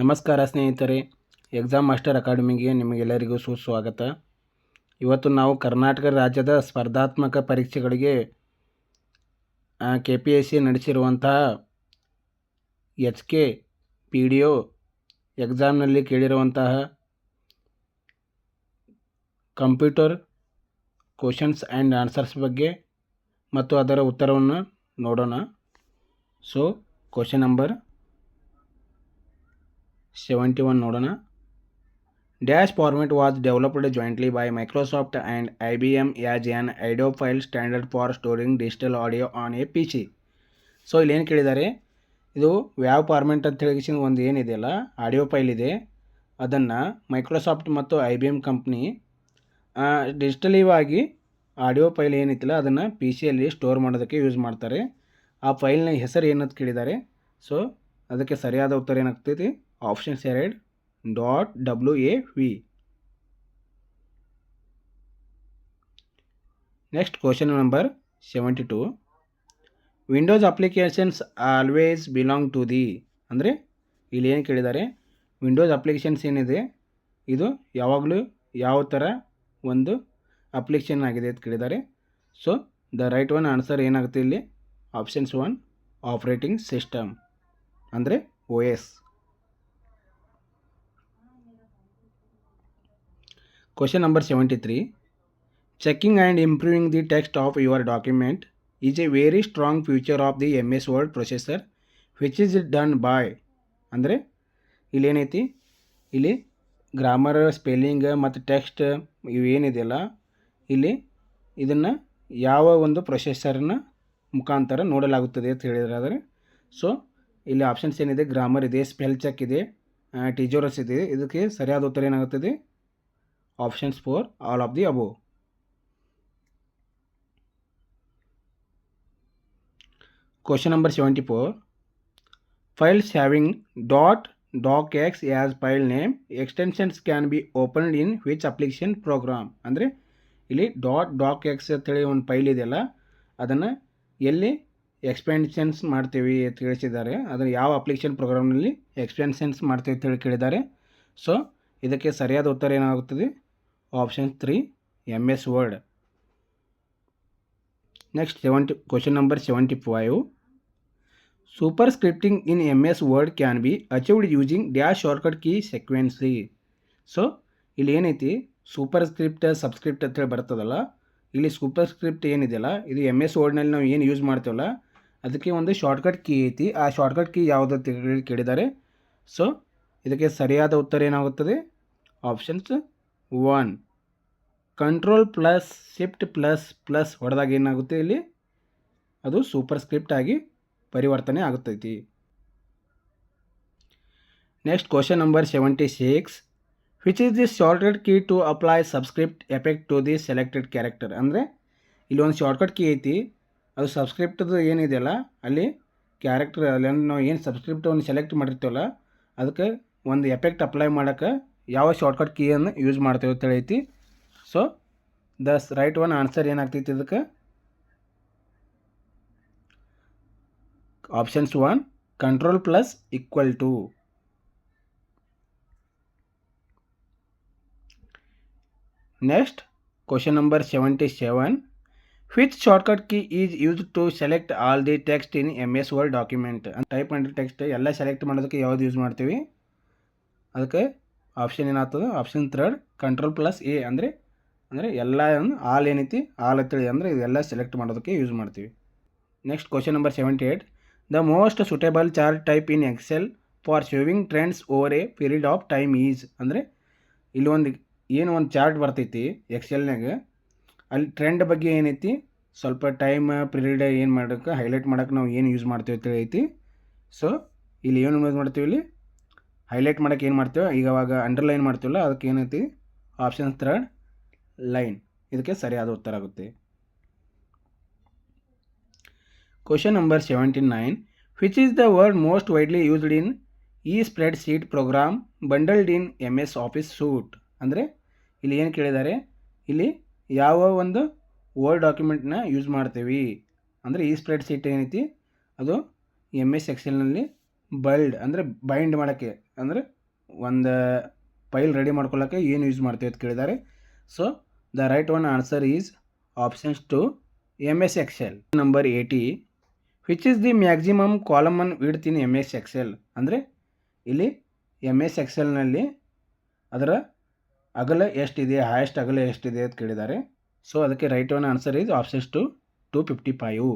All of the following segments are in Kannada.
ನಮಸ್ಕಾರ ಸ್ನೇಹಿತರೆ ಎಕ್ಸಾಮ್ ಮಾಸ್ಟರ್ ಅಕಾಡೆಮಿಗೆ ನಿಮಗೆಲ್ಲರಿಗೂ ಸುಸ್ವಾಗತ. ಇವತ್ತು ನಾವು ಕರ್ನಾಟಕ ರಾಜ್ಯದ ಸ್ಪರ್ಧಾತ್ಮಕ ಪರೀಕ್ಷೆಗಳಿಗೆ K P S C ನಡೆಸಿರುವಂತಹ H K P D O ಎಕ್ಸಾಮ್ನಲ್ಲಿ ಕೇಳಿರುವಂತಹ ಕಂಪ್ಯೂಟರ್ ಕ್ವಶನ್ಸ್ ಆ್ಯಂಡ್ ಆನ್ಸರ್ಸ್ ಬಗ್ಗೆ ಮತ್ತು ಅದರ ಉತ್ತರವನ್ನು ನೋಡೋಣ. So question number seventy one ನೋಡೋಣ. Dash format was developed jointly by Microsoft and I B M as an audio file standard for storing digital audio on a P C so ಇಲ್ಲೇನು ಕೇಳಿದ್ದಾರೆ? ಇದು ಯಾವ ಫಾರ್ಮೆಟ್ ಅಂತ ಹೇಳಿ ಒಂದು ಏನಿದೆಯಲ್ಲ ಆಡಿಯೋ ಫೈಲ್ ಇದೆ. ಅದನ್ನು ಮೈಕ್ರೋಸಾಫ್ಟ್ ಮತ್ತು ಐ ಬಿ ಎಂ ಕಂಪ್ನಿ ಡಿಜಿಟಲಿವಾಗಿ ಆಡಿಯೋ ಫೈಲ್ ಏನಿತ್ತಲ್ಲ, ಅದನ್ನು ಪಿ ಸಿಯಲ್ಲಿ ಸ್ಟೋರ್ ಮಾಡೋದಕ್ಕೆ ಯೂಸ್ ಮಾಡ್ತಾರೆ. ಆ ಫೈಲ್ನ ಹೆಸರು ಏನಂತ ಕೇಳಿದ್ದಾರೆ? ಸೊ ಅದಕ್ಕೆ ಸರಿಯಾದ ಉತ್ತರ ಏನಾಗ್ತೈತಿ? ಆಪ್ಷನ್ಸ್ ಎರಡು dot W A V next question number seventy two Windows applications always belong to the ಅಂದರೆ ಇಲ್ಲಿ ಏನು ಕೇಳಿದ್ದಾರೆ? ವಿಂಡೋಸ್ ಅಪ್ಲಿಕೇಶನ್ಸ್ ಏನಿದೆ? ಇದು ಯಾವಾಗಲೂ ಯಾವ ಥರ ಒಂದು ಅಪ್ಲಿಕೇಶನ್ ಆಗಿದೆ ಅಂತ ಕೇಳಿದ್ದಾರೆ. So the right one answer ಏನಾಗುತ್ತೆ ಇಲ್ಲಿ? ಆಪ್ಷನ್ಸ್ ಒನ್ ಆಪ್ರೇಟಿಂಗ್ ಸಿಸ್ಟಮ್ ಅಂದರೆ O S three checking and improving the text of your document is a very strong future of the M S Word processor which is done by ಅಂದರೆ ಇಲ್ಲೇನೈತಿ ಇಲ್ಲಿ ಗ್ರಾಮರ್ ಸ್ಪೆಲ್ಲಿಂಗ್ ಮತ್ತು ಟೆಕ್ಸ್ಟ್ ಇವೇನಿದೆಯಲ್ಲ ಇಲ್ಲಿ ಇದನ್ನು ಯಾವ ಒಂದು ಪ್ರೊಸೆಸರ್ನ ಮುಖಾಂತರ ನೋಡಲಾಗುತ್ತದೆ ಅಂತ ಹೇಳಿದರೆ ಸೊ ಇಲ್ಲಿ ಆಪ್ಷನ್ಸ್ ಏನಿದೆ? ಗ್ರಾಮರ್ ಇದೆ ಸ್ಪೆಲ್ ಚೆಕ್ ಇದೆ ಟೀಚರ್ಸ್ ಇದೆ, ಇದಕ್ಕೆ ಸರಿಯಾದ ಉತ್ತರ ಏನಾಗುತ್ತದೆ? Options four all of the above. Question number seventy four files having dot doc X name extensions can be opened in which application program ಅಂದರೆ ಇಲ್ಲಿ ಡಾಟ್ ಡಾಕ್ ಎಕ್ಸ್ ಅಂತೇಳಿ ಒಂದು ಫೈಲ್ ಇದೆಯಲ್ಲ ಅದನ್ನು ಎಲ್ಲಿ ಎಕ್ಸ್ಪೆನ್ಷನ್ಸ್ ಮಾಡ್ತೀವಿ ಅಂತ ತಿಳಿಸಿದ್ದಾರೆ, ಅದನ್ನು ಯಾವ ಅಪ್ಲಿಕೇಶನ್ ಪ್ರೋಗ್ರಾಮ್ನಲ್ಲಿ ಎಕ್ಸ್ಪೆನ್ಷನ್ಸ್ ಮಾಡ್ತೀವಿ ಅಂತ ಹೇಳಿ ಕೇಳಿದ್ದಾರೆ. ಸೊ ಇದಕ್ಕೆ ಸರಿಯಾದ ಉತ್ತರ ಏನಾಗುತ್ತದೆ? Word next seventy question number seventy five super scripting in M S Word can be achieved using dash shortcut key sequence so ಇಲ್ಲಿ ಏನೈತಿ? ಸೂಪರ್ ಸ್ಕ್ರಿಪ್ಟ್ ಸಬ್ಸ್ಕ್ರಿಪ್ಟ್ ಅಂತೇಳಿ ಬರ್ತದಲ್ಲ? ಇಲ್ಲಿ ಸೂಪರ್ ಸ್ಕ್ರಿಪ್ಟ್ ಏನಿದೆಯಲ್ಲ? ಇದು ಎಂ ಎಸ್ ವರ್ಡ್ನಲ್ಲಿ ನಾವು ಏನು ಯೂಸ್ ಮಾಡ್ತೀವಲ್ಲ? ಅದಕ್ಕೆ ಒಂದು ಶಾರ್ಟ್ಕಟ್ ಕೀ ಐತಿ. ಆ ಶಾರ್ಟ್ಕಟ್ ಕೀ ಯಾವುದು ಕೇಳಿದ್ದಾರೆ. ಸೊ ಇದಕ್ಕೆ ಸರಿಯಾದ ಉತ್ತರ ಏನಾಗುತ್ತದೆ? Options one. Control plus shift plus plus ಹೊಡೆದಾಗ ಏನಾಗುತ್ತೆ ಇಲ್ಲಿ? ಅದು ಸೂಪರ್ ಸ್ಕ್ರಿಪ್ಟ್ ಆಗಿ ಪರಿವರ್ತನೆ ಆಗುತ್ತೈತಿ. Next question number seventy six which is the shortcut key to apply subscript effect to the selected character ಅಂದರೆ ಇಲ್ಲಿ ಒಂದು ಶಾರ್ಟ್ಕಟ್ ಕೀ ಐತಿ. ಅದು ಸಬ್ಸ್ಕ್ರಿಪ್ಟದು ಏನಿದೆಯಲ್ಲ ಅಲ್ಲಿ ಕ್ಯಾರೆಕ್ಟರ್ ಅಲ್ಲಿ ನಾವು ಏನು ಸಬ್ಸ್ಕ್ರಿಪ್ಟ್ ಒಂದು ಸೆಲೆಕ್ಟ್ ಮಾಡಿರ್ತೀವಲ್ಲ, ಅದಕ್ಕೆ ಒಂದು ಎಫೆಕ್ಟ್ ಅಪ್ಲೈ ಮಾಡೋಕ್ಕೆ ಯಾವ ಶಾರ್ಟ್ಕಟ್ ಕೀಯನ್ನು ಯೂಸ್ ಮಾಡ್ತೇವೆ ಅಂತ ಐತಿ so the right one answer ಏನಾಗ್ತೈತಿ ಇದಕ್ಕೆ? Options one control plus equal to next question number seventy seven which shortcut key is use to select all the text in M S Word document type ಮಾಡಿರೋ ಟೆಕ್ಸ್ಟ್ ಎಲ್ಲ ಸೆಲೆಕ್ಟ್ ಮಾಡೋದಕ್ಕೆ ಯಾವ್ದು ಯೂಸ್ ಮಾಡ್ತೀವಿ? ಅದಕ್ಕೆ ಆಪ್ಷನ್ ಏನಾಗ್ತದೆ? Option third control plus A ಅಂದರೆ ಅಂದರೆ ಎಲ್ಲ ಆಲ್ ಏನೈತಿ ಆಲ್ ಅಂತೇಳಿ ಅಂದರೆ ಇದೆಲ್ಲ ಸೆಲೆಕ್ಟ್ ಮಾಡೋದಕ್ಕೆ ಯೂಸ್ ಮಾಡ್ತೀವಿ. Next question number seventy eight the most suitable chart type in Excel for showing trends over a period of time is ಅಂದರೆ ಇಲ್ಲಿ ಒಂದು, ಏನು ಒಂದು ಚಾರ್ಟ್ ಬರ್ತೈತಿ ಎಕ್ಸೆಲ್ನಾಗ ಅಲ್ಲಿ ಟ್ರೆಂಡ್ ಬಗ್ಗೆ ಏನೈತಿ, ಸ್ವಲ್ಪ ಟೈಮ್ ಪೀರಿಯಡ್ ಏನು ಮಾಡೋಕ್ಕೆ ಹೈಲೈಟ್ ಮಾಡೋಕ್ಕೆ ನಾವು ಏನು ಯೂಸ್ ಮಾಡ್ತೀವಿ ಅಂತೇಳಿ ಐತಿ ಸೊ ಇಲ್ಲಿ ಏನು ಯೂಸ್ ಮಾಡ್ತೀವಿ ಇಲ್ಲಿ? ಹೈಲೈಟ್ ಮಾಡೋಕ್ಕೆ ಏನು ಮಾಡ್ತೇವೆ ಈಗ ಅವಾಗ ಅಂಡರ್ಲೈನ್ ಮಾಡ್ತೀವಲ್ಲ, ಅದಕ್ಕೆ ಏನೈತಿ? ಆಪ್ಷನ್ ಥರ್ಡ್ ಲೈನ್ ಇದಕ್ಕೆ ಸರಿಯಾದ ಉತ್ತರ ಆಗುತ್ತೆ. Question number seventy nine which is the word most widely used in ಈ spreadsheet program bundled in M S Office suite ಅಂದರೆ, ಇಲ್ಲಿ ಏನು ಕೇಳಿದ್ದಾರೆ? ಇಲ್ಲಿ ಯಾವ ಒಂದು ವರ್ಡ್ ಡಾಕ್ಯುಮೆಂಟ್ನ ಯೂಸ್ ಮಾಡ್ತೀವಿ. ಅಂದರೆ ಈ ಸ್ಪ್ರೆಡ್ ಸೀಟ್ ಏನೈತಿ? ಅದು ಎಂ ಎಸ್ ಎಕ್ಸೆಲ್ನಲ್ಲಿ ಬಲ್ಡ್ ಅಂದರೆ ಬೈಂಡ್ ಮಾಡೋಕ್ಕೆ ಅಂದರೆ ಒಂದು ಫೈಲ್ ರೆಡಿ ಮಾಡ್ಕೊಳ್ಳೋಕ್ಕೆ ಏನು ಯೂಸ್ ಮಾಡ್ತೀವಿ ಅಂತ ಕೇಳಿದ್ದಾರೆ so the right one answer is options two M S Excel number eighty which is the maximum column ಇಡ್ತೀನಿ ಎಂ ಎಸ್ ಎಕ್ಸೆಲ್ ಅಂದರೆ ಇಲ್ಲಿ ಎಂ ಎಸ್ ಎಕ್ಸೆಲ್ನಲ್ಲಿ ಅದರ ಅಗಲ ಎಷ್ಟಿದೆ ಹೈಯೆಸ್ಟ್ ಅಗಲ ಎಷ್ಟಿದೆ ಅಂತ ಕೇಳಿದ್ದಾರೆ ಸೊ ಅದಕ್ಕೆ right one answer is options two two fifty five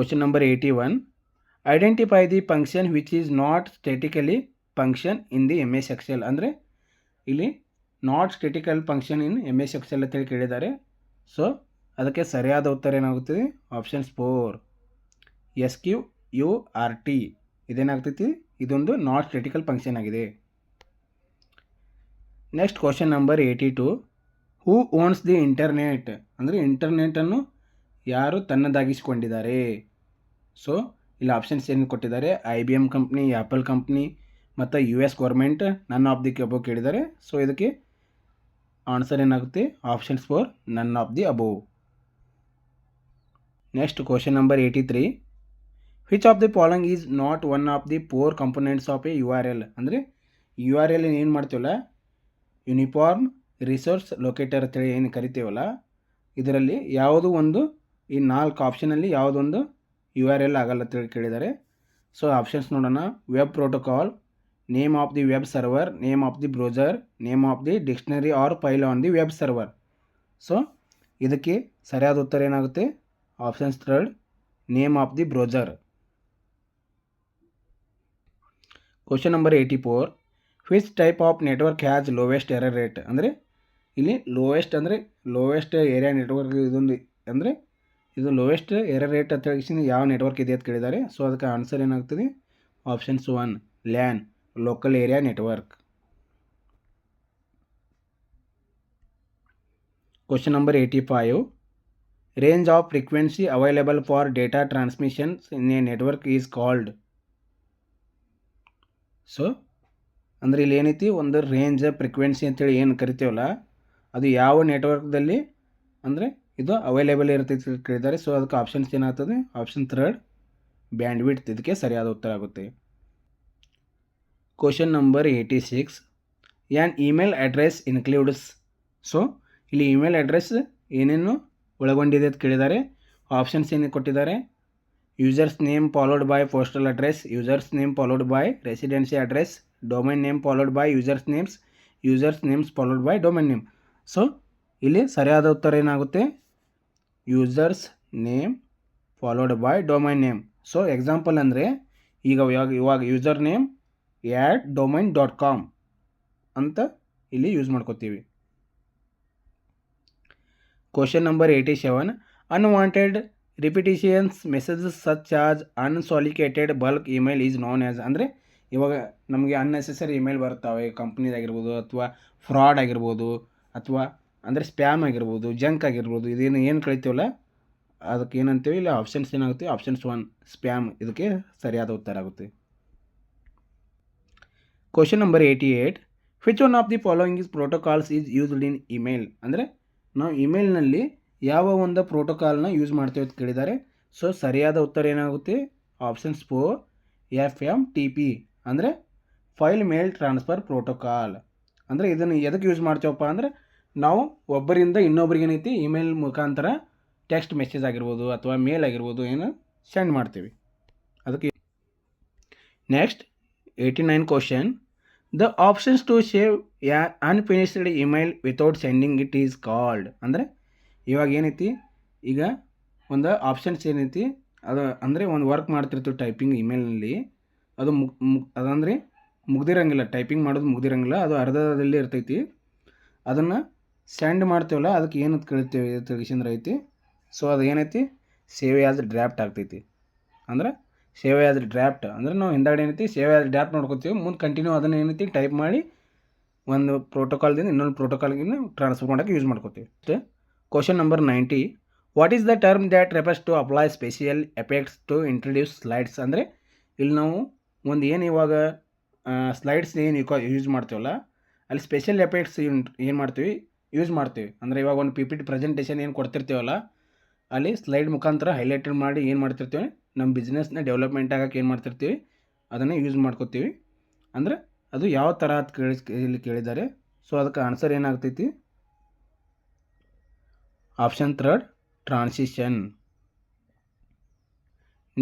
question number eighty one identify the function which is not statically function in the M S Excel ಅಂದರೆ ಇಲ್ಲಿ not critical function in M S Excel ಅಂತೇಳಿ ಕೇಳಿದ್ದಾರೆ. ಸೊ ಅದಕ್ಕೆ ಸರಿಯಾದ ಉತ್ತರ ಏನಾಗುತ್ತದೆ? Options four S Q U R T ಇದೇನಾಗ್ತೈತಿ? ಇದೊಂದು ನಾಟ್ ಕ್ರಿಟಿಕಲ್ ಫಂಕ್ಷನ್ ಆಗಿದೆ. Next question number eighty two who owns the internet ಅಂದರೆ ಇಂಟರ್ನೆಟನ್ನು ಯಾರು ತನ್ನದಾಗಿಸಿಕೊಂಡಿದ್ದಾರೆ? ಸೊ ಇಲ್ಲಿ ಆಪ್ಷನ್ಸ್ ಏನು ಕೊಟ್ಟಿದ್ದಾರೆ? I B M company Apple company ಮತ್ತು U S government none of the above ಕೇಳಿದ್ದಾರೆ. ಸೊ ಇದಕ್ಕೆ ಆನ್ಸರ್ ಏನಾಗುತ್ತೆ? Options four none of the above next question number eighty three which of the following is not one of the four components of a U R L ಅಂದರೆ ಯು ಆರ್ ಎಲ್ ಏನು ಮಾಡ್ತೀವಲ್ಲ? ಯೂನಿಫಾರ್ಮ್ ರಿಸೋರ್ಸ್ ಲೊಕೇಟರ್ ಅಂತೇಳಿ ಏನು ಕರಿತೀವಲ್ಲ? ಇದರಲ್ಲಿ ಯಾವುದು ಒಂದು, ಈ ನಾಲ್ಕು ಆಪ್ಷನಲ್ಲಿ ಯಾವುದೊಂದು ಯು ಆರ್ ಎಲ್ ಆಗಲ್ಲ ಅಂತೇಳಿ ಕೇಳಿದ್ದಾರೆ. ಸೊ ಆಪ್ಷನ್ಸ್ ನೋಡೋಣ. Web protocol name of the web server name of the browser name of the dictionary or file on the web server so ಇದಕ್ಕೆ ಸರಿಯಾದ ಉತ್ತರ ಏನಾಗುತ್ತೆ? Options third name of the browser question number eighty four which type of network has lowest error rate ಅಂದರೆ, ಇಲ್ಲಿ ಲೋವೆಸ್ಟ್ ಅಂದರೆ ಲೋವೆಸ್ಟ್ ಏರಿಯಾ ನೆಟ್ವರ್ಕ್ ಇದೊಂದು, ಅಂದರೆ, ಇದು ಲೋವೆಸ್ಟ್ ಎರರ್ ರೇಟ್ ಅಂತ ಯಾವ ನೆಟ್ವರ್ಕ್ ಇದೆ ಅಂತ ಕೇಳಿದ್ದಾರೆ. ಸೊ ಅದಕ್ಕೆ ಆನ್ಸರ್ ಏನಾಗ್ತದೆ? Options one LAN local area network question number eighty five range of frequency available for data transmissions in a network is called so ಅಂದರೆ ಇಲ್ಲಿ ಏನೈತಿ? ಒಂದು ರೇಂಜ್ ಫ್ರೀಕ್ವೆನ್ಸಿ ಅಂತೇಳಿ ಏನು ಕರಿತೀವಲ್ಲ, ಅದು ಯಾವ ನೆಟ್ವರ್ಕ್ದಲ್ಲಿ ಅಂದರೆ ಇದು ಅವೈಲೇಬಲ್ ಇರ್ತೈತಿ ಕೇಳಿದ್ದಾರೆ. ಸೊ ಅದಕ್ಕೆ ಆಪ್ಷನ್ಸ್ ಏನಾಗ್ತದೆ? ಆಪ್ಷನ್ ಥರ್ಡ್ ಬ್ಯಾಂಡ್ ಇದಕ್ಕೆ ಸರಿಯಾದ ಉತ್ತರ ಆಗುತ್ತೆ. Question number eighty six and email address includes so ಇಲ್ಲಿ ಇಮೇಲ್ ಅಡ್ರೆಸ್ ಏನೇನು ಒಳಗೊಂಡಿದೆ ಅಂತ ಕೇಳಿದ್ದಾರೆ. ಆಪ್ಷನ್ಸ್ ಏನೇನು ಕೊಟ್ಟಿದ್ದಾರೆ? Users name followed by postal address users name followed by residency address domain name followed by users names users names followed by domain name so ಇಲ್ಲಿ ಸರಿಯಾದ ಉತ್ತರ ಏನಾಗುತ್ತೆ? Users name followed by domain name so example ಅಂದರೆ, ಈಗ ಇವಾಗ ಇವಾಗ user name at domain dot com ಅಂತ ಇಲ್ಲಿ ಯೂಸ್ ಮಾಡ್ಕೋತೀವಿ. Question number eighty seven unwanted repetitions messages such as unsolicited bulk email is known as ಅಂದರೆ ಇವಾಗ ನಮಗೆ ಅನ್ನೆಸೆಸರಿ ಇಮೇಲ್ ಬರ್ತಾವೆ ಕಂಪ್ನಿದಾಗಿರ್ಬೋದು ಅಥವಾ ಫ್ರಾಡ್ ಆಗಿರ್ಬೋದು ಅಥವಾ ಅಂದರೆ ಸ್ಪ್ಯಾಮ್ ಆಗಿರ್ಬೋದು ಜಂಕ್ ಆಗಿರ್ಬೋದು, ಇದೇನು ಏನು ಕಳಿತೀವಲ್ಲ ಅದಕ್ಕೆ ಏನಂತೀವಿ? ಇಲ್ಲ ಆಪ್ಷನ್ಸ್ ಏನಾಗುತ್ತೆ? ಆಪ್ಷನ್ಸ್ ಒನ್ ಸ್ಪ್ಯಾಮ್ ಇದಕ್ಕೆ ಸರಿಯಾದ ಉತ್ತರ ಆಗುತ್ತೆ. Question number eighty eight which one of the following is protocols is used in email ಅಂದರೆ ನಾವು ಇಮೇಲ್ನಲ್ಲಿ ಯಾವ ಒಂದು ಪ್ರೋಟೋಕಾಲ್ನ ಯೂಸ್ ಮಾಡ್ತೇವೆ ಅಂತ ಕೇಳಿದ್ದಾರೆ. ಸೊ ಸರಿಯಾದ ಉತ್ತರ ಏನಾಗುತ್ತೆ? Options four F M T P ಅಂದರೆ ಫೈಲ್ ಮೇಲ್ ಟ್ರಾನ್ಸ್ಫರ್ ಪ್ರೋಟೋಕಾಲ್ ಅಂದರೆ ಇದನ್ನು ಎದಕ್ಕೆ ಯೂಸ್ ಮಾಡ್ತೇವಪ್ಪ ಅಂದರೆ ನಾವು ಒಬ್ಬರಿಂದ ಇನ್ನೊಬ್ರಿಗೆ ಏನೈತಿ? ಇಮೇಲ್ ಮುಖಾಂತರ ಟೆಕ್ಸ್ಟ್ ಮೆಸೇಜ್ ಆಗಿರ್ಬೋದು ಅಥವಾ ಮೇಲ್ ಆಗಿರ್ಬೋದು ಏನು ಸೆಂಡ್ ಮಾಡ್ತೀವಿ. ಅದಕ್ಕೆ next eighty nine question the options to save a unfinished email without sending it is called ಅಂದರೆ ಇವಾಗ ಏನೈತಿ? ಈಗ ಒಂದು ಆಪ್ಷನ್ಸ್ ಏನೈತಿ? ಅದು ಅಂದರೆ ಒಂದು ವರ್ಕ್ ಮಾಡ್ತಿರ್ತೀವಿ ಟೈಪಿಂಗ್ ಇಮೇಲ್ನಲ್ಲಿ ಅದು ಮುಗ್ ಮುಗ್, ಅದಂದರೆ ಮುಗ್ದಿರಂಗಿಲ್ಲ. ಟೈಪಿಂಗ್ ಮಾಡೋದು ಮುಗ್ದಿರಂಗಿಲ್ಲ. ಅದು ಅರ್ಧದಲ್ಲಿ ಇರ್ತೈತಿ. ಅದನ್ನು ಸೆಂಡ್ ಮಾಡ್ತೀವಲ್ಲ, ಅದಕ್ಕೆ ಏನು ಕಳಿತೇವೆ ತಿಳಿಸಿಂದ್ರೆ ಐತಿ. ಸೊ ಅದು ಏನೈತಿ ಸೇವ್ ಆಸ್ ಡ್ರಾಫ್ಟ್ ಆಗ್ತೈತಿ. ಅಂದ್ರೆ ಸೇವ್ ಆದ ಡ್ರಾಫ್ಟ್ ಅಂದರೆ ನಾವು ಹಿಂದಗಡೆ ಏನೈತಿ, ಸೇವೆ ಆದ ಡ್ರಾಫ್ಟ್ ನೋಡ್ಕೊತೀವಿ, ಮುಂದೆ ಕಂಟಿನ್ಯೂ ಅದನ್ನು ಏನೈತಿ ಟೈಪ್ ಮಾಡಿ ಒಂದು ಪ್ರೋಟೋಕಾಲ್ದಿಂದ ಇನ್ನೊಂದು ಪ್ರೋಟೋಕಾಲ್ಗಿನ ಟ್ರಾನ್ಸ್ಫರ್ ಮಾಡೋಕ್ಕೆ ಯೂಸ್ ಮಾಡ್ಕೋತೀವಿ. Question number ninety what is the term that refers to apply special effects to introduce slides ಅಂದರೆ ಇಲ್ಲಿ ನಾವು ಒಂದು ಏನು ಇವಾಗ ಸ್ಲೈಡ್ಸ್ ಏನು ಯೂಸ್ ಮಾಡ್ತೀವಲ್ಲ, ಅಲ್ಲಿ ಸ್ಪೆಷಲ್ ಎಫೆಕ್ಟ್ಸ್ ಏನು ಮಾಡ್ತೀವಿ ಯೂಸ್ ಮಾಡ್ತೀವಿ. ಅಂದರೆ ಇವಾಗ ಒಂದು ಪಿ ಪಿ ಟಿ ಪ್ರೆಸೆಂಟೇಷನ್ ಏನು ಕೊಡ್ತಿರ್ತೀವಲ್ಲ ಅಲ್ಲಿ ಸ್ಲೈಡ್ ಮುಖಾಂತರ ಹೈಲೈಟೆಡ್ ಮಾಡಿ ಏನು ಮಾಡ್ತಿರ್ತೀವಿ? ನಮ್ಮ ಬಿಸ್ನೆಸ್ನ ಡೆವಲಪ್ಮೆಂಟ್ ಆಗಕ್ಕೆ ಏನು ಮಾಡ್ತಿರ್ತೀವಿ? ಅದನ್ನು ಯೂಸ್ ಮಾಡ್ಕೋತೀವಿ. ಅಂದರೆ ಅದು ಯಾವ ಥರ ಅಂತ ಕೇಳಿ, ಇಲ್ಲಿ ಕೇಳಿದ್ದಾರೆ. ಸೊ ಅದಕ್ಕೆ ಆನ್ಸರ್ ಏನಾಗ್ತೈತಿ? Option third transition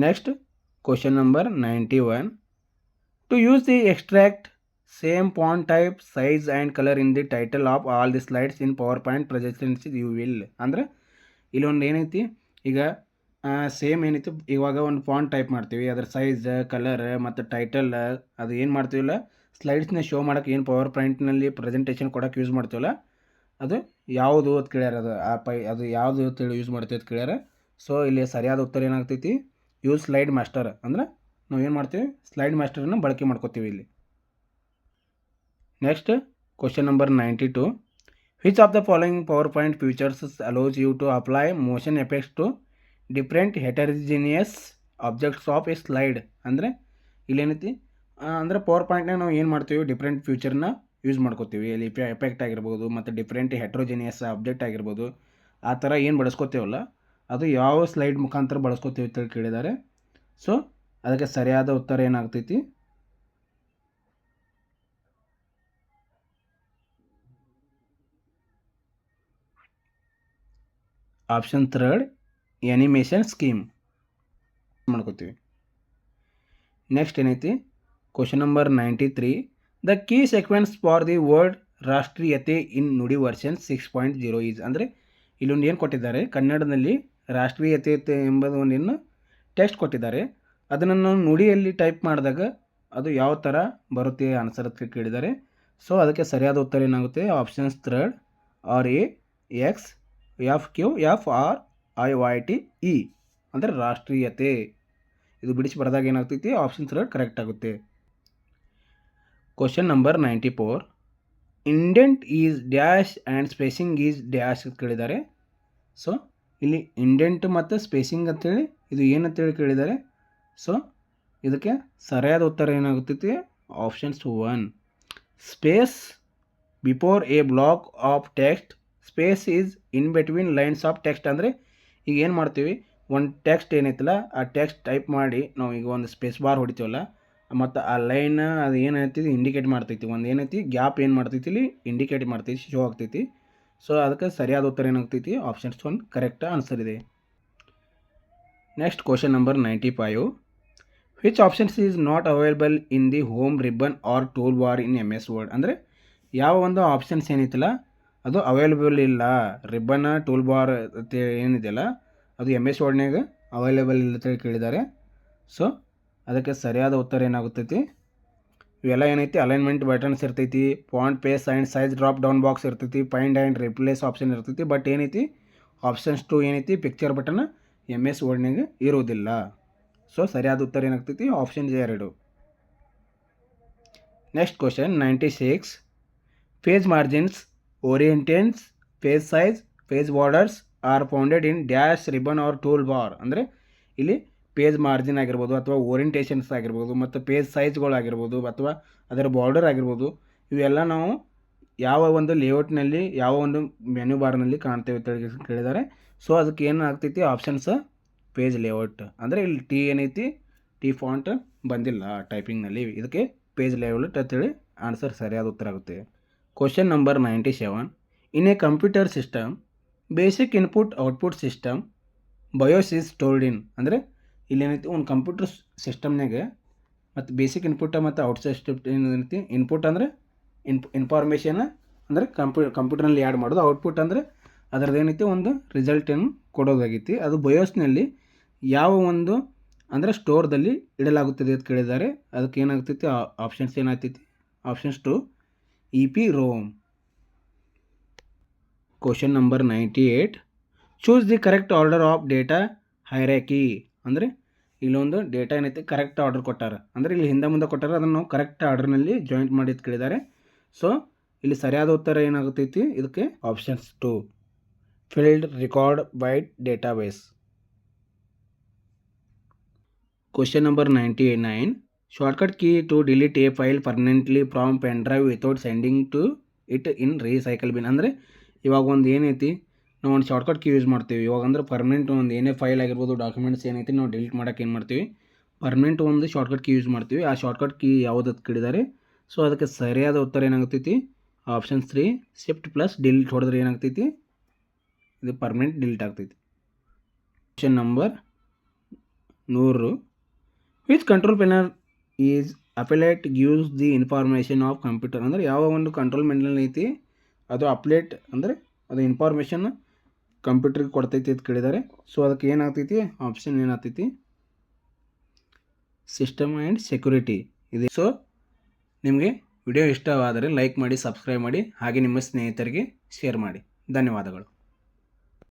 next question number ninety one to use the extract same point type size and colour in the title of all the slides in PowerPoint presentations you will ಅಂದರೆ ಇಲ್ಲೊಂದು ಏನೈತಿ? ಈಗ ಸೇಮ್ ಏನೈತಿ? ಇವಾಗ ಒಂದು ಫಾಂಟ್ ಟೈಪ್ ಮಾಡ್ತೀವಿ. ಅದ್ರ ಸೈಜ್ ಕಲರ್ ಮತ್ತು ಟೈಟಲ್ ಅದು ಏನು ಮಾಡ್ತೀವಲ್ಲ ಸ್ಲೈಡ್ಸ್ನ ಶೋ ಮಾಡೋಕೆ ಏನು ಪವರ್ ಪಾಯಿಂಟ್ನಲ್ಲಿ ಪ್ರೆಸೆಂಟೇಷನ್ ಕೊಡೋಕೆ ಯೂಸ್ ಮಾಡ್ತೀವಲ್ಲ ಅದು ಯಾವುದು ಅದು ಕೇಳ್ಯಾರ ಅದು, ಆ ಪೈ, ಅದು ಯಾವುದು ಅಂತೇಳಿ ಯೂಸ್ ಮಾಡ್ತೀವಿ ಅದು ಕೇಳ್ಯಾರ. ಸೊ ಇಲ್ಲಿ ಸರಿಯಾದ ಉತ್ತರ ಏನಾಗ್ತೈತಿ? ಯೂಸ್ ಸ್ಲೈಡ್ ಮಾಸ್ಟರ್ ಅಂದ್ರೆ ನಾವು ಏನು ಮಾಡ್ತೀವಿ? ಸ್ಲೈಡ್ ಮಾಸ್ಟರನ್ನು ಬಳಕೆ ಮಾಡ್ಕೋತೀವಿ ಇಲ್ಲಿ. Next question number ninety two which of the following PowerPoint futures allows to to apply motion to different heterogeneous objects of a slide ಅಂದರೆ ಇಲ್ಲೇನೈತಿ? ಅಂದರೆ ಪವರ್ ಪಾಯಿಂಟ್ನಾಗ ನಾವು ಏನು ಮಾಡ್ತೀವಿ? ಡಿಫ್ರೆಂಟ್ ಫ್ಯೂಚರ್ನ ಯೂಸ್ ಮಾಡ್ಕೋತೀವಿ. ಇಲ್ಲಿ ಎಫೆಕ್ಟ್ ಆಗಿರ್ಬೋದು, ಮತ್ತು ಡಿಫ್ರೆಂಟ್ ಹೆಟ್ರೋಜಿನಿಯಸ್ ಆಬ್ಜೆಕ್ಟ್ ಆಗಿರ್ಬೋದು. ಆ ಥರ ಏನು ಬಳಸ್ಕೋತೀವಲ್ಲ, ಅದು ಯಾವ ಸ್ಲೈಡ್ ಮುಖಾಂತರ ಬಳಸ್ಕೋತೀವಿ ಅಂತೇಳಿ ಕೇಳಿದ್ದಾರೆ. ಸೊ ಅದಕ್ಕೆ ಸರಿಯಾದ ಉತ್ತರ ಏನಾಗ್ತೈತಿ? ಆಪ್ಷನ್ ಥರ್ಡ್ ಎನಿಮೇಷನ್ ಸ್ಕೀಮ್ ಮಾಡ್ಕೋತೀವಿ. ನೆಕ್ಸ್ಟ್ ಏನೈತಿ? Question number ninety three the key sequence for the word ರಾಷ್ಟ್ರೀಯತೆ in Nudi version six point zero is ಅಂದರೆ ಇಲ್ಲೊಂದು ಏನು ಕೊಟ್ಟಿದ್ದಾರೆ? ಕನ್ನಡದಲ್ಲಿ ರಾಷ್ಟ್ರೀಯತೆ ಎಂಬುದು ಟೆಕ್ಸ್ಟ್ ಕೊಟ್ಟಿದ್ದಾರೆ. ಅದನ್ನು ನುಡಿಯಲ್ಲಿ ಟೈಪ್ ಮಾಡಿದಾಗ ಅದು ಯಾವ ಥರ ಬರುತ್ತೆ ಆನ್ಸರ್ ಕೇಳಿದ್ದಾರೆ. ಸೊ ಅದಕ್ಕೆ ಸರಿಯಾದ ಉತ್ತರ ಏನಾಗುತ್ತೆ? Options third R A X F Q F R I Y T E ಅಂದರೆ ರಾಷ್ಟ್ರೀಯತೆ. ಇದು ಬಿಡಿಸಿ ಬರೆದಾಗ ಏನಾಗ್ತೈತಿ? ಆಪ್ಷನ್ ಥರ್ಡ್ ಕರೆಕ್ಟ್ ಆಗುತ್ತೆ. Question number ninety four indent is dash and spacing is dash ಅಂತ ಕೇಳಿದ್ದಾರೆ. ಸೊ ಇಲ್ಲಿ ಇಂಡೆಂಟ್ ಮತ್ತು ಸ್ಪೇಸಿಂಗ್ ಅಂತೇಳಿ ಇದು ಏನಂತೇಳಿ ಕೇಳಿದ್ದಾರೆ. ಸೊ ಇದಕ್ಕೆ ಸರಿಯಾದ ಉತ್ತರ ಏನಾಗುತ್ತೈತಿ? Options one space before a block of text space is in between lines of text ಅಂದರೆ ಈಗ ಏನು ಮಾಡ್ತೀವಿ? ಒಂದು ಟೆಕ್ಸ್ಟ್ ಏನೈತಲ್ಲ, ಆ ಟೆಕ್ಸ್ಟ್ ಟೈಪ್ ಮಾಡಿ ನಾವು ಈಗ ಒಂದು ಸ್ಪೇಸ್ ಬಾರ್ ಹೊಡಿತೀವಲ್ಲ, ಮತ್ತು ಆ ಲೈನ್ ಅದು ಏನೈತಿ ಇಂಡಿಕೇಟ್ ಮಾಡ್ತೈತಿ. ಒಂದು ಏನೈತಿ? ಗ್ಯಾಪ್ ಏನು ಮಾಡ್ತೈತಿ ಇಲ್ಲಿ? ಇಂಡಿಕೇಟ್ ಮಾಡ್ತೈತಿ ಶೋ ಆಗ್ತೈತಿ. ಸೊ ಅದಕ್ಕೆ ಸರಿಯಾದ ಉತ್ತರ ಏನಾಗ್ತೈತಿ? ಆಪ್ಷನ್ಸ್ ಒಂದು ಕರೆಕ್ಟ್ ಆನ್ಸರ್ ಇದೆ. Next question number ninety five which options is not available in the home ribbon or toolbar in M S Word ಅಂದರೆ ಯಾವ ಒಂದು ಆಪ್ಷನ್ಸ್ ಏನೈತಲ್ಲ ಅದು ಅವೈಲೇಬಲ್ ಇಲ್ಲ. ರಿಬ್ಬನ್ ಟೂಲ್ ಬಾರ್ ಏನಿದೆಯಲ್ಲ, ಅದು ಎಂ ಎಸ್ ವರ್ಡ್ನಾಗ ಅವೈಲೇಬಲ್ ಇಲ್ಲ ಅಂತೇಳಿ ಕೇಳಿದ್ದಾರೆ. ಸೊ ಅದಕ್ಕೆ ಸರಿಯಾದ ಉತ್ತರ ಏನಾಗುತ್ತೈತಿ? ಇವೆಲ್ಲ ಏನೈತಿ? ಅಲೈನ್ಮೆಂಟ್ ಬಟನ್ಸ್ ಇರ್ತೈತಿ point face and size drop down box ಇರ್ತೈತಿ ಫೈಂಡ್ ಆ್ಯಂಡ್ ರಿಪ್ಲೇಸ್ ಆಪ್ಷನ್ ಇರ್ತೈತಿ. ಬಟ್ ಏನೈತಿ? ಆಪ್ಷನ್ಸ್ ಟು ಏನೈತಿ? ಪಿಕ್ಚರ್ ಬಟನ್ ಎಂ ಎಸ್ ವರ್ಡ್ನಾಗ ಇರೋದಿಲ್ಲ ಸೊ ಸರಿಯಾದ ಉತ್ತರ ಏನಾಗ್ತೈತಿ? ಆಪ್ಷನ್ ಎರಡು. Next question ninety six page margins orientations page size page borders are founded in dash ribbon or toolbar ಅಂದರೆ ಇಲ್ಲಿ ಪೇಜ್ ಮಾರ್ಜಿನ್ ಆಗಿರ್ಬೋದು ಅಥವಾ ಓರಿಯೆಂಟೇಷನ್ಸ್ ಆಗಿರ್ಬೋದು ಮತ್ತು ಪೇಜ್ ಸೈಜ್ಗಳಾಗಿರ್ಬೋದು ಅಥವಾ ಅದರ ಬಾರ್ಡರ್ ಆಗಿರ್ಬೋದು, ಇವೆಲ್ಲ ನಾವು ಯಾವ ಒಂದು ಲೇಔಟ್ನಲ್ಲಿ ಯಾವ ಒಂದು ಮೆನು ಬಾರ್ನಲ್ಲಿ ಕಾಣ್ತೇವೆ ಕೇಳಿದ್ದಾರೆ. ಸೊ ಅದಕ್ಕೆ ಏನು ಆಗ್ತೈತಿ ಆಪ್ಷನ್ಸ್ ಪೇಜ್ ಲೇಔಟ್ ಅಂದರೆ ಇಲ್ಲಿ ಟಿ ಏನೈತಿ? ಟಿ ಫಾಂಟ್ ಬಂದಿಲ್ಲ ಟೈಪಿಂಗ್ನಲ್ಲಿ ಇದಕ್ಕೆ ಪೇಜ್ ಲೇಔಟ್ ಅಂತೇಳಿ ಆನ್ಸರ್ ಸರಿಯಾದ ಉತ್ತರ ಆಗುತ್ತೆ. Question number ninety seven in a computer system basic input output system BIOS is stored in ಅಂದರೆ ಇಲ್ಲೇನೈತಿ ಒಂದು ಕಂಪ್ಯೂಟರ್ ಸಿಸ್ಟಮ್ನಾಗೆ ಮತ್ತು ಬೇಸಿಕ್ ಇನ್ಪುಟ್ ಮತ್ತು ಔಟ್ ಸಿಸ್ಟಮ್ ಏನೈತಿ ಇನ್ಪುಟ್ ಅಂದರೆ ಇನ್ಪ್ ಇನ್ಫಾರ್ಮೇಷನ್ ಅಂದರೆ ಕಂಪ್ಯೂ ಕಂಪ್ಯೂಟರ್ನಲ್ಲಿ ಆ್ಯಡ್ ಮಾಡೋದು. ಔಟ್ಪುಟ್ ಅಂದರೆ ಅದರದ್ದೇನೈತಿ ಒಂದು ರಿಸಲ್ಟನ್ನು ಕೊಡೋದಾಗೈತಿ. ಅದು ಬಯೋಸ್ನಲ್ಲಿ ಯಾವ ಒಂದು, ಅಂದರೆ ಸ್ಟೋರ್ದಲ್ಲಿ ಇಡಲಾಗುತ್ತದೆ ಅಂತ ಕೇಳಿದ್ದಾರೆ. ಅದಕ್ಕೆ ಏನಾಗ್ತೈತಿ ಆಪ್ಷನ್ಸ್ ಏನಾಗ್ತೈತಿ? Options two E P ROM question number ninety eight choose the correct order of data hierarchy ಅಂದರೆ ಇಲ್ಲೊಂದು ಡೇಟಾ ಏನೈತಿ ಕರೆಕ್ಟ್ ಆರ್ಡರ್ ಕೊಟ್ಟಾರ. ಅಂದರೆ ಇಲ್ಲಿ ಹಿಂದೆ ಮುಂದೆ ಕೊಟ್ಟಾರ, ಅದನ್ನು ನಾವು ಕರೆಕ್ಟ್ ಆರ್ಡರ್ನಲ್ಲಿ ಜಾಯಿಂಟ್ ಮಾಡಿ ಕೇಳಿದ್ದಾರೆ ಸೊ ಇಲ್ಲಿ ಸರಿಯಾದ ಉತ್ತರ ಏನಾಗುತ್ತೈತಿ ಇದಕ್ಕೆ options two field record byte database question number ninety nine shortcut key to delete a file permanently from pen drive without sending to it in recycle bin ಅಂದರೆ ಇವಾಗ ಒಂದು ಏನೈತಿ, ನಾವು ಒಂದು ಶಾರ್ಟ್ಕಟ್ ಕೀ ಯೂಸ್ ಮಾಡ್ತೀವಿ. ಇವಾಗ ಅಂದ್ರೆ ಪರ್ಮನೆಂಟ್ ಒಂದು ಏನೇ ಫೈಲ್ ಆಗಿರ್ಬೋದು ಡಾಕ್ಯುಮೆಂಟ್ಸ್ ಏನೈತಿ, ನಾವು ಡಿಲೀಟ್ ಮಾಡೋಕೆ ಏನು ಮಾಡ್ತೀವಿ? ಪರ್ಮನೆಂಟ್ ಒಂದು ಶಾರ್ಟ್ಕಟ್ ಕೀ ಯೂಸ್ ಮಾಡ್ತೀವಿ. ಆ ಶಾರ್ಟ್ಕಟ್ ಕೀ ಯಾವುದು ಅಂತ ಕೇಳಿದ್ದಾರೆ ಸೊ ಅದಕ್ಕೆ ಸರಿಯಾದ ಉತ್ತರ ಏನಾಗ್ತೈತಿ? Option three shift plus delete ಹೊಡೆದ್ರೆ ಏನಾಗ್ತೈತಿ? ಇದು ಪರ್ಮನೆಂಟ್ ಡಿಲೀಟ್ ಆಗ್ತೈತಿ. ಕ್ವಶನ್ ನಂಬರ್ ನೂರು. With control panel is applet gives the information of computer ಅಂದರೆ ಯಾವ ಒಂದು ಕಂಟ್ರೋಲ್ ಮೆಂಟಲ್ ಐತಿ, ಅದು ಅಪ್ಲೇಟ್ ಅಂದರೆ ಅದು ಇನ್ಫಾರ್ಮೇಷನ್ ಕಂಪ್ಯೂಟ್ರಿಗೆ ಕೊಡ್ತೈತಿ ಅಂತ ಕೇಳಿದ್ದಾರೆ ಸೊ ಅದಕ್ಕೆ ಏನಾಗ್ತೈತಿ? ಆಪ್ಷನ್ ಏನಾಗ್ತೈತಿ? ಸಿಸ್ಟಮ್ ಆ್ಯಂಡ್ ಸೆಕ್ಯೂರಿಟಿ ಇದೆ. ಸೊ ನಿಮಗೆ ವಿಡಿಯೋ ಇಷ್ಟವಾದರೆ ಲೈಕ್ ಮಾಡಿ ಸಬ್ಸ್ಕ್ರೈಬ್ ಮಾಡಿ, ಹಾಗೆ ನಿಮ್ಮ ಸ್ನೇಹಿತರಿಗೆ ಶೇರ್ ಮಾಡಿ. ಧನ್ಯವಾದಗಳು.